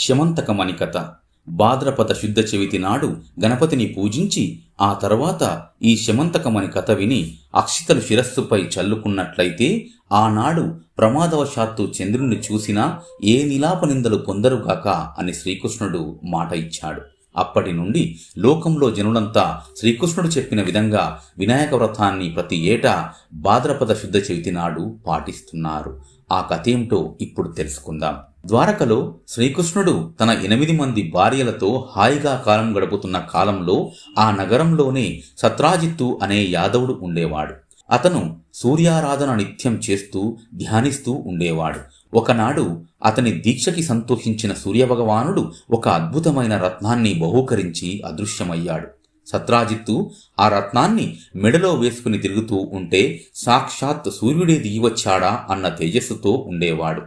శమంతకమని కథ. భాద్రపద శుద్ధ చవితి నాడు గణపతిని పూజించి ఆ తర్వాత ఈ శమంతకమని కథ విని అక్షితలు శిరస్సుపై చల్లుకున్నట్లయితే ఆనాడు ప్రమాదవశాత్తు చంద్రుణ్ణి చూసినా ఏ నిలాప నిందలు పొందరుగాక అని శ్రీకృష్ణుడు మాట ఇచ్చాడు. అప్పటి నుండి లోకంలో జనులంతా శ్రీకృష్ణుడు చెప్పిన విధంగా వినాయక వ్రతాన్ని ప్రతి ఏటా భాద్రపద శుద్ధ చవితి నాడు పాటిస్తున్నారు. ఆ కథ ఏమిటో ఇప్పుడు తెలుసుకుందాం. ద్వారకలో శ్రీకృష్ణుడు తన ఎనిమిది మంది భార్యలతో హాయిగా కాలం గడుపుతున్న కాలంలో ఆ నగరంలోనే సత్రాజిత్తు అనే యాదవుడు ఉండేవాడు. అతను సూర్యారాధన నిత్యం చేస్తూ ధ్యానిస్తూ ఉండేవాడు. ఒకనాడు అతని దీక్షకి సంతోషించిన సూర్యభగవానుడు ఒక అద్భుతమైన రత్నాన్ని బహూకరించి అదృశ్యమయ్యాడు. సత్రాజిత్తు ఆ రత్నాన్ని మెడలో వేసుకుని తిరుగుతూ ఉంటే సాక్షాత్ సూర్యుడే దిగివచ్చాడా అన్న తేజస్సుతో ఉండేవాడు.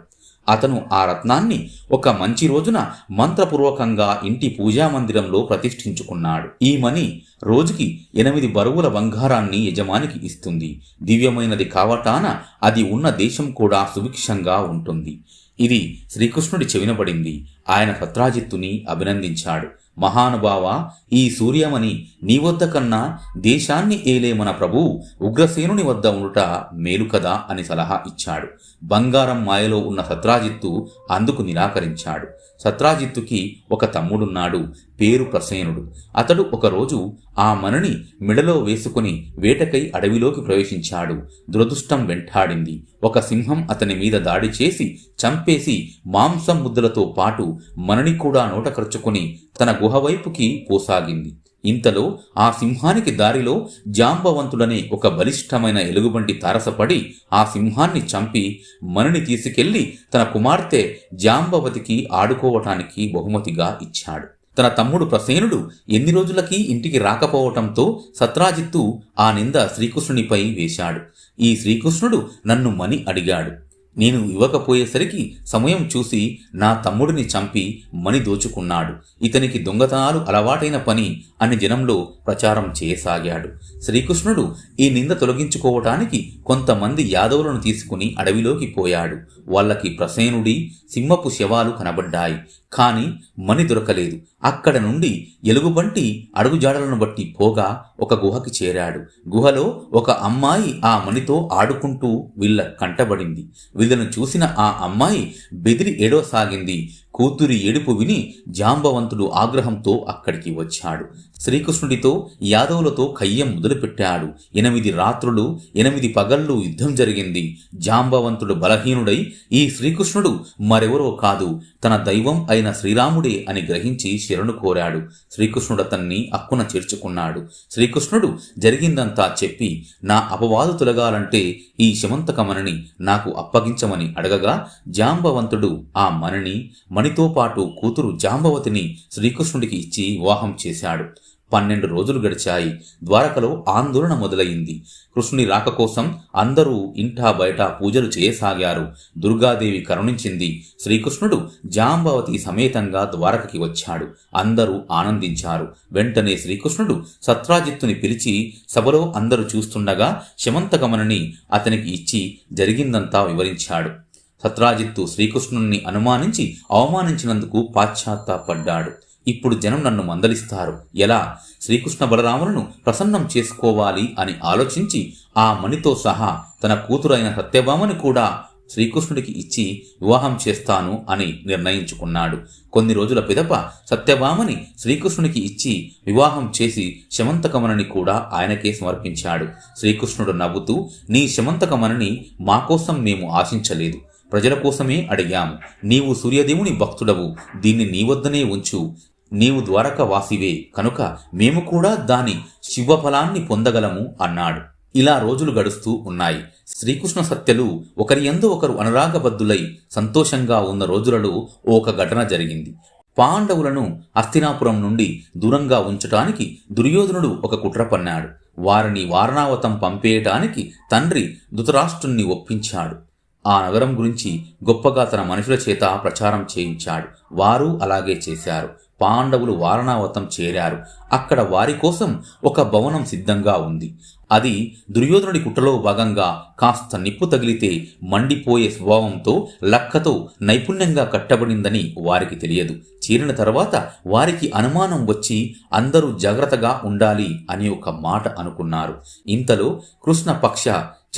అతను ఆ రత్నాన్ని ఒక మంచి రోజున మంత్రపూర్వకంగా ఇంటి పూజా మందిరంలో ప్రతిష్ఠించుకున్నాడు. ఈ మణి రోజుకి ఎనిమిది బరువుల బంగారాన్ని యజమానికి ఇస్తుంది. దివ్యమైనది కావటాన అది ఉన్న దేశం కూడా సుభిక్షంగా ఉంటుంది. ఇది శ్రీకృష్ణుడి చెవినబడింది. ఆయన సత్రాజిత్తుని అభినందించాడు. మహానుభావ ఈ సూర్యమణి నీ వద్ద కన్నా దేశాన్ని ఏలే మన ప్రభువు ఉగ్రసేనుని వద్ద ఉండుట మేలు కదా అని సలహా ఇచ్చాడు. బంగారం మాయలో ఉన్న సత్రాజిత్తు అందుకు నిరాకరించాడు. సత్రాజిత్తుకి ఒక తమ్ముడున్నాడు. పేరు ప్రసేనుడు అతడు ఒకరోజు ఆ మనని మెడలో వేసుకుని వేటకై అడవిలోకి ప్రవేశించాడు. దురదృష్టం వెంటాడింది. ఒక సింహం అతని మీద దాడి చేసి చంపేసి మాంసం ముద్దలతో పాటు మనని కూడా నోట ఖర్చుకుని తన గుహ వైపుకి పోసాగింది. ఇంతలో ఆ సింహానికి దారిలో జాంబవంతుడనే ఒక బలిష్టమైన ఎలుగుబంటి తారసపడి ఆ సింహాన్ని చంపి మణిని తీసుకెళ్ళి తన కుమార్తె జాంబవతికి ఆడుకోవటానికి బహుమతిగా ఇచ్చాడు. తన తమ్ముడు ప్రసేనుడు ఎన్ని రోజులకి ఇంటికి రాకపోవటంతో సత్రాజిత్తు ఆ నింద శ్రీకృష్ణునిపై వేశాడు. ఈ శ్రీకృష్ణుడు నన్ను మని అడిగాడు. నేను ఇవ్వకపోయేసరికి సమయం చూసి నా తమ్ముడిని చంపి మణి దోచుకున్నాడు. ఇతనికి దొంగతనాలు అలవాటైన పని అని జనంలో ప్రచారం చేయసాగాడు. శ్రీకృష్ణుడు ఈ నింద తొలగించుకోవటానికి కొంతమంది యాదవులను తీసుకుని అడవిలోకి పోయాడు. వాళ్ళకి ప్రసేనుడి సింహపు శవాలు కనబడ్డాయి. కాని మణి దొరకలేదు. అక్కడ నుండి ఎలుగుబంటి అడుగుజాడలను బట్టి పోగా ఒక గుహకి చేరాడు. గుహలో ఒక అమ్మాయి ఆ మణితో ఆడుకుంటూ వీళ్ళ కంటబడింది. వీళ్ళను చూసిన ఆ అమ్మాయి బెదిరి ఏడోసాగింది. కూతురి ఏడుపు విని జాంబవంతుడు ఆగ్రహంతో అక్కడికి వచ్చాడు. శ్రీకృష్ణుడితో యాదవులతో కయ్యం మొదలుపెట్టాడు. ఎనిమిది రాత్రులు ఎనిమిది పగళ్ళు యుద్ధం జరిగింది. జాంబవంతుడు బలహీనుడై ఈ శ్రీకృష్ణుడు మరెవరో కాదు తన దైవం అయిన శ్రీరాముడే అని గ్రహించి శరణు కోరాడు. శ్రీకృష్ణుడు అతన్ని అక్కున చేర్చుకున్నాడు. శ్రీకృష్ణుడు జరిగిందంతా చెప్పి నా అపవాదు తొలగాలంటే ఈ శమంతకమణిని నాకు అప్పగించమని అడగగా జాంబవంతుడు ఆ మణిని మణితో పాటు కూతురు జాంబవతిని శ్రీకృష్ణుడికి ఇచ్చి వివాహం చేశాడు. పన్నెండు రోజులు గడిచాయి. ద్వారకలో ఆందోళన మొదలైంది. కృష్ణుని రాక కోసం అందరూ ఇంటా బయట పూజలు చేయసాగారు. దుర్గాదేవి కరుణించింది. శ్రీకృష్ణుడు జాంబవతి సమేతంగా ద్వారకకి వచ్చాడు. అందరూ ఆనందించారు. వెంటనే శ్రీకృష్ణుడు సత్రాజిత్తుని పిలిచి సభలో అందరూ చూస్తుండగా శమంతగమనని అతనికి ఇచ్చి జరిగిందంతా వివరించాడు. సత్రాజిత్తు శ్రీకృష్ణుణ్ణి అనుమానించి అవమానించినందుకు పాశ్చాత్తాపడ్డాడు. ఇప్పుడు జనం నన్ను మందలిస్తారు. ఎలా? శ్రీకృష్ణ బలరాములను ప్రసన్నం చేసుకోవాలి అని ఆలోచించి ఆ మణితో సహా తన కూతురైన సత్యభామని కూడా శ్రీకృష్ణుడికి ఇచ్చి వివాహం చేస్తాను అని నిర్ణయించుకున్నాడు. కొన్ని రోజుల పిదప సత్యభామని శ్రీకృష్ణునికి ఇచ్చి వివాహం చేసి శమంతకమనని కూడా ఆయనకే సమర్పించాడు. శ్రీకృష్ణుడు నవ్వుతూ నీ శమంతకమనని మా కోసం మేము ఆశించలేదు. ప్రజల కోసమే అడిగాము నీవు సూర్యదేవుని భక్తుడవు. దీన్ని నీ వద్దనే ఉంచు. నీవు ద్వారక వాసివే కనుక మేము కూడా దాని శివఫలాన్ని పొందగలము అన్నాడు. ఇలా రోజులు గడుస్తూ ఉన్నాయి. శ్రీకృష్ణ సత్యలు ఒకరి ఎందు ఒకరు అనురాగబద్ధులై సంతోషంగా ఉన్న రోజులలో ఒక ఘటన జరిగింది. పాండవులను అస్థినాపురం నుండి దూరంగా ఉంచటానికి దుర్యోధనుడు ఒక కుట్ర పన్నాడు. వారిని వారణావతం పంపేయటానికి తండ్రి ధృతరాష్ట్రుణ్ణి ఒప్పించాడు. ఆ నగరం గురించి గొప్పగా తన మనుషుల చేత ప్రచారం చేయించాడు. వారు అలాగే చేశారు. పాండవులు వారణావతం చేరారు. అక్కడ వారి కోసం ఒక భవనం సిద్ధంగా ఉంది. అది దుర్యోధనుడి కుట్రలో భాగంగా కాస్త నిప్పు తగిలితే మండిపోయే స్వభావంతో లక్కతో నైపుణ్యంగా కట్టబడిందని వారికి తెలియదు. చేరిన తర్వాత వారికి అనుమానం వచ్చి అందరూ జాగ్రత్తగా ఉండాలి అని ఒక మాట అనుకున్నారు. ఇంతలో కృష్ణపక్ష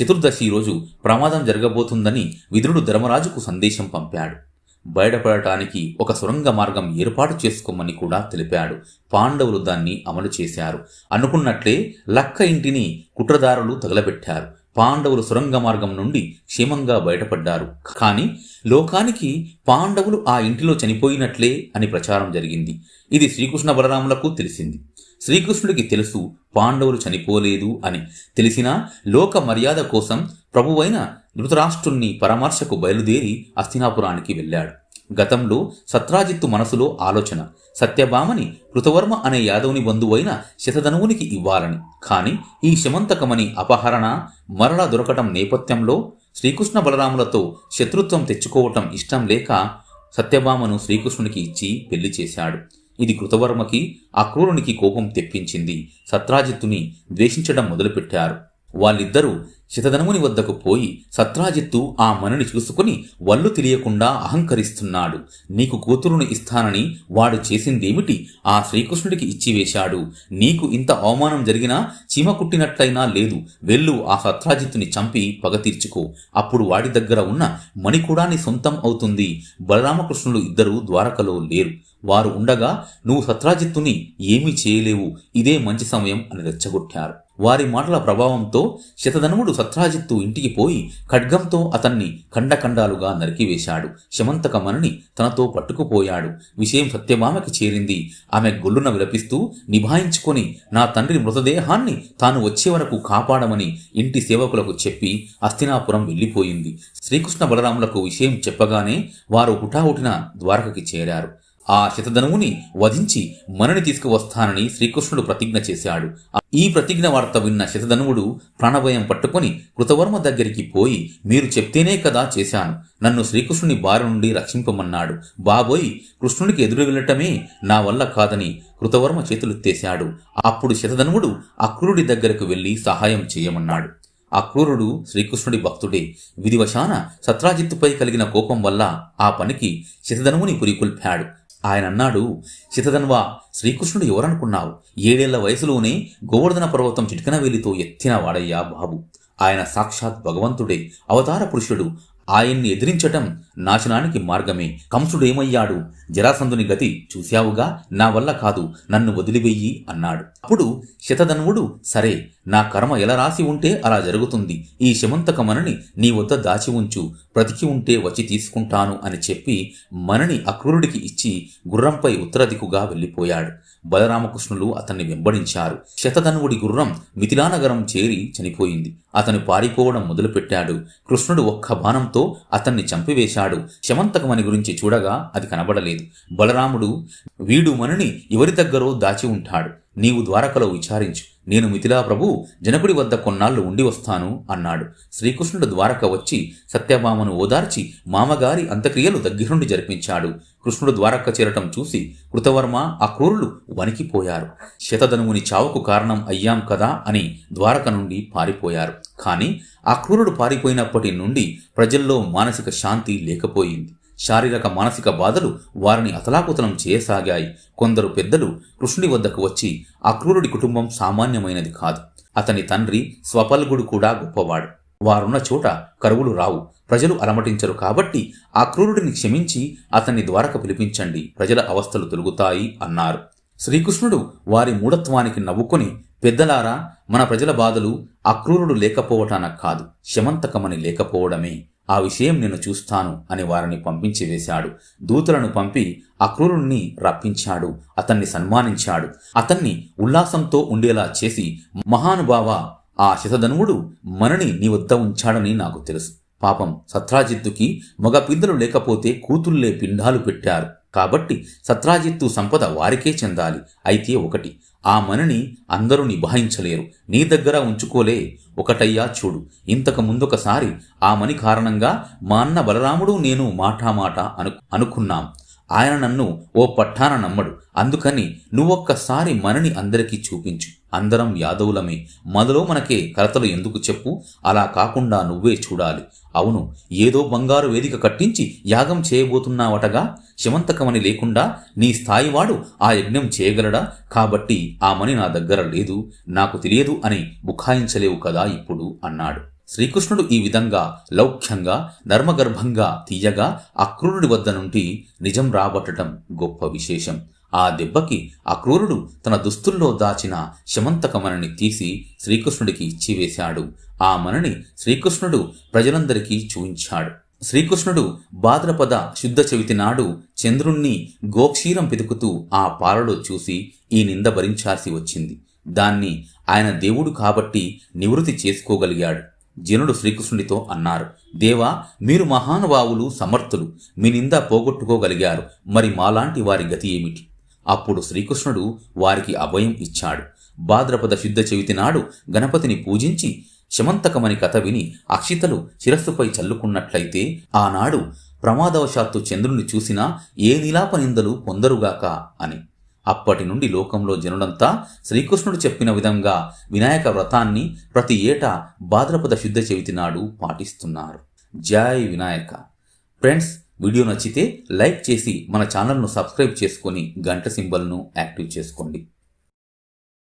చతుర్దశి రోజు ప్రమాదం జరగబోతుందని విదురుడు ధర్మరాజుకు సందేశం పంపాడు. బయటపడటానికి ఒక సొరంగ మార్గం ఏర్పాటు చేసుకోమని కూడా తెలిపాడు. పాండవులు దాన్ని అమలు చేశారు. అనుకున్నట్లే లక్క ఇంటిని కుట్రదారులు తగలబెట్టారు. పాండవులు సొరంగ మార్గం నుండి క్షేమంగా బయటపడ్డారు. కానీ లోకానికి పాండవులు ఆ ఇంటిలో చనిపోయినట్లే అని ప్రచారం జరిగింది. ఇది శ్రీకృష్ణ బలరాములకు తెలిసింది. శ్రీకృష్ణుడికి తెలుసు పాండవులు చనిపోలేదు అని. తెలిసినా లోక మర్యాద కోసం ప్రభువైన ధృతరాష్ట్రుణ్ణి పరామర్శకు బయలుదేరి అస్థినాపురానికి వెళ్ళాడు. గతంలో సత్రాజిత్తు మనసులో ఆలోచన సత్యభామని కృతవర్మ అనే యాదవుని బంధువైన శతధనువునికి ఇవ్వాలని. కాని ఈ శమంతకమని అపహరణ మరల దొరకటం నేపథ్యంలో శ్రీకృష్ణ బలరాములతో శత్రుత్వం తెచ్చుకోవటం ఇష్టం లేక సత్యభామను శ్రీకృష్ణునికి ఇచ్చి పెళ్ళి చేశాడు. ఇది కృతవర్మకి అక్రూరునికి కోపం తెప్పించింది. సత్రాజిత్తుని ద్వేషించడం మొదలుపెట్టారు. వాళ్ళిద్దరూ శతధనముని వద్దకు పోయి సత్రాజిత్తు ఆ మనుని చూసుకుని వల్లు తెలియకుండా అహంకరిస్తున్నాడు. నీకు కూతురును ఇస్తానని వాడు చేసిందేమిటి? ఆ శ్రీకృష్ణుడికి ఇచ్చివేశాడు నీకు ఇంత అవమానం జరిగినా చీమ కుట్టినట్లయినా లేదు. వెళ్ళు ఆ సత్రాజిత్తుని చంపి పగ తీర్చుకో. అప్పుడు వాడి దగ్గర ఉన్న మణి కూడా నీ సొంతం అవుతుంది. బలరామకృష్ణులు ఇద్దరు ద్వారకలో లేరు. వారు ఉండగా నువ్వు సత్రాజిత్తుని ఏమీ చేయలేవు ఇదే మంచి సమయం అని రెచ్చగొట్టారు. వారి మాటల ప్రభావంతో శతధనుముడు సత్రాజిత్తు ఇంటికి పోయి ఖడ్గంతో అతన్ని ఖండఖండాలుగా నరికివేశాడు. శమంతకమణిని తనతో పట్టుకుపోయాడు. విషయం సత్యభామకి చేరింది. ఆమె గొల్లున విలపిస్తూ నిభాయించుకొని నా తండ్రి మృతదేహాన్ని తాను వచ్చే వరకు కాపాడమని ఇంటి సేవకులకు చెప్పి అస్థినాపురం వెళ్ళిపోయింది. శ్రీకృష్ణ బలరాములకు విషయం చెప్పగానే వారు హుటాహుటిన ద్వారకకి చేరారు. ఆ శతధనువుని వధించి మనని తీసుకువస్తానని శ్రీకృష్ణుడు ప్రతిజ్ఞ చేశాడు. ఈ ప్రతిజ్ఞ వార్త విన్న శతధనువుడు ప్రాణభయం పట్టుకొని కృతవర్మ దగ్గరికి పోయి మీరు చెప్తేనే కదా చేశాను. నన్ను శ్రీకృష్ణుని బారి నుండి రక్షింపమన్నాడు. బాబోయ్ కృష్ణుడికి ఎదురు వెళ్ళటమే నా వల్ల కాదని కృతవర్మ చేతులెత్తేశాడు. అప్పుడు శతధనువుడు అక్రూరుడి దగ్గరకు వెళ్ళి సహాయం చేయమన్నాడు. అక్రూరుడు శ్రీకృష్ణుడి భక్తుడే. విధివశాన సత్రాజిత్తుపై కలిగిన కోపం వల్ల ఆ పనికి శతధనువుని పురికొల్పాడు. ఆయన అన్నాడు శతధన్వా శ్రీకృష్ణుడు ఎవరనుకున్నావు? ఏడేళ్ళ వయసులోనే గోవర్ధన పర్వతం చిటికన వేలితో ఎత్తిన వాడయ్యా బాబు. ఆయన సాక్షాత్ భగవంతుడే అవతార పురుషుడు. ఆయన్ని ఎదిరించటం నాశనానికి మార్గమే. కంసుడేమయ్యాడు? జరాసంధుని గతి చూశావుగా? నా వల్ల కాదు నన్ను వదిలివెయ్యి అన్నాడు. అప్పుడు శతధనువుడు సరే నా కర్మ ఎలా రాసి ఉంటే అలా జరుగుతుంది. ఈ శమంతక మనని నీ వద్ద దాచి ఉంచు. బ్రతికి ఉంటే వచ్చి తీసుకుంటాను అని చెప్పి మనని అక్రూరుడికి ఇచ్చి గుర్రంపై ఉత్తర దిక్కుగా వెళ్ళిపోయాడు. బలరామకృష్ణులు అతన్ని వెంబడించారు. శతధనువుడి గుర్రం మిథిలానగరం చేరి చనిపోయింది. అతను పారిపోవడం మొదలుపెట్టాడు. కృష్ణుడు ఒక్క బాణంతో అతన్ని చంపివేశాడు. శమంతకమని గురించి చూడగా అది కనబడలేదు. బలరాముడు వీడు మనని ఎవరి దగ్గరో దాచి ఉంటాడు. నీవు ద్వారకలో విచారించు. నేను మిథిలా ప్రభు జనకుడి వద్ద కొన్నాళ్ళు ఉండి వస్తాను అన్నాడు. శ్రీకృష్ణుడు ద్వారక వచ్చి సత్యభామను ఓదార్చి మామగారి అంత్యక్రియలు దగ్గరుండి జరిపించాడు. కృష్ణుడు ద్వారక చేరటం చూసి కృతవర్మ అక్రూరులు వణికిపోయారు. శతధనువుని చావుకు కారణం అయ్యాం కదా అని ద్వారక నుండి పారిపోయారు. కానీ అక్రూరుడు పారిపోయినప్పటి నుండి ప్రజల్లో మానసిక శాంతి లేకపోయింది. శారీరక మానసిక బాధలు వారిని అతలాకుతలం చేయసాగాయి. కొందరు పెద్దలు కృష్ణుడి వద్దకు వచ్చి అక్రూరుడి కుటుంబం సామాన్యమైనది కాదు. అతని తండ్రి స్వపల్గుడు కూడా గొప్పవాడు. వారున్న చోట కరువులు రావు. ప్రజలు అలమటించరు కాబట్టి ఆ క్రూరుడిని క్షమించి అతన్ని ద్వారక పిలిపించండి. ప్రజల అవస్థలు తొలుగుతాయి అన్నారు. శ్రీకృష్ణుడు వారి మూఢత్వానికి నవ్వుకొని పెద్దలారా మన ప్రజల బాధలు అక్రూరుడు లేకపోవటాన కాదు. శమంతకమని లేకపోవడమే. ఆ విషయం నేను చూస్తాను అని వారిని పంపించి వేశాడు. దూతలను పంపి అక్రూరుణ్ణి రప్పించాడు. అతన్ని సన్మానించాడు. అతన్ని ఉల్లాసంతో ఉండేలా చేసి మహానుభావ ఆ శతధనువుడు మనని నీ వద్ద ఉంచాడని నాకు తెలుసు. పాపం సత్రాజిత్తుకి మగ పిందలు లేకపోతే కూతుళ్ళే పిండాలు పెట్టారు. కాబట్టి సత్రాజిత్తు సంపద వారికే చెందాలి. అయితే ఒకటి ఆ మనని అందరూ నిభాయించలేరు. నీ దగ్గర ఉంచుకోలే. ఒకటయ్యా చూడు. ఇంతకు ముందొకసారి ఆ మని కారణంగా మా అన్న బలరాముడు నేను మాటామాట అను అనుకున్నాం. ఆయన నన్ను ఓ పట్టాన నమ్మడు. అందుకని నువ్వొక్కసారి మనని అందరికీ చూపించు. అందరం యాదవులమే. మొదలో మనకే కలతలు ఎందుకు చెప్పు? అలా కాకుండా నువ్వే చూడాలి. అవును ఏదో బంగారు వేదిక కట్టించి యాగం చేయబోతున్నావటగా? శమంతకమని లేకుండా నీ స్థాయివాడు ఆ యజ్ఞం చేయగలడా? కాబట్టి ఆ మని నా దగ్గర లేదు. నాకు తెలియదు అని బుఖాయించలేవు కదా ఇప్పుడు అన్నాడు. శ్రీకృష్ణుడు ఈ విధంగా లౌఖ్యంగా నర్మగర్భంగా తీయగా అక్రూరుడి వద్ద నుండి నిజం రాబట్టడం గొప్ప విశేషం. ఆ దెబ్బకి అక్రూరుడు తన దుస్తుల్లో దాచిన శమంతక మనని తీసి శ్రీకృష్ణుడికి ఇచ్చివేశాడు ఆ మనని శ్రీకృష్ణుడు ప్రజలందరికీ చూయించాడు. శ్రీకృష్ణుడు భాద్రపద శుద్ధ చవితి నాడు చంద్రుణ్ణి గోక్షీరం పితుకుతూ ఆ పాలలో చూసి ఈ నింద భరించాల్సి వచ్చింది. దాన్ని ఆయన దేవుడు కాబట్టి నివృత్తి చేసుకోగలిగాడు. జనుడు శ్రీకృష్ణుడితో అన్నారు దేవా మీరు మహానుభావులు సమర్థులు. మీ నింద పోగొట్టుకోగలిగారు. మరి మాలాంటి వారి గతి ఏమిటి? అప్పుడు శ్రీకృష్ణుడు వారికి అభయం ఇచ్చాడు. భాద్రపద శుద్ధ చవితి నాడు గణపతిని పూజించి శమంతకమని కథ విని అక్షితలు శిరస్సుపై చల్లుకున్నట్లయితే ఆనాడు ప్రమాదవశాత్తు చంద్రుని చూసినా ఏ నిలాప నిందలు పొందరుగాక అని. అప్పటి నుండి లోకంలో జనులంతా శ్రీకృష్ణుడు చెప్పిన విధంగా వినాయక వ్రతాన్ని ప్రతి ఏటా భాద్రపద శుద్ధ చవితి నాడు పాటిస్తున్నారు. జై వినాయక. ఫ్రెండ్స్ వీడియో నచ్చితే లైక్ చేసి మన ఛానల్ను సబ్స్క్రైబ్ చేసుకొని గంట సింబల్ను యాక్టివ్ చేసుకోండి.